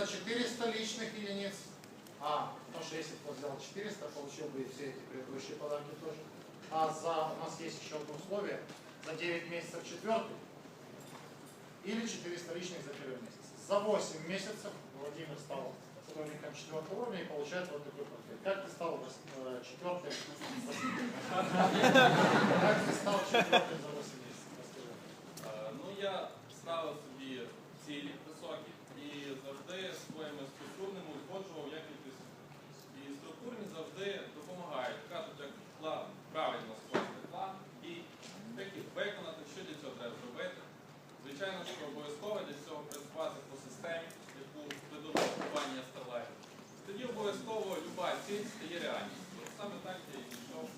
за 400 личных единиц. А, потому что если кто взял 400, получил бы и все эти предыдущие подарки тоже. А за, у нас есть еще одно условие, за 9 месяцев четвертый или 400 личных за первый месяц. За 8 месяцев Владимир стал сотрудником четвертого уровня и получает вот такой портрет. Как ты стал э, четвертым? Как ты стал четвертым за 8 месяцев? Э, ну, я стал стає реальністю. От саме так я і пішов.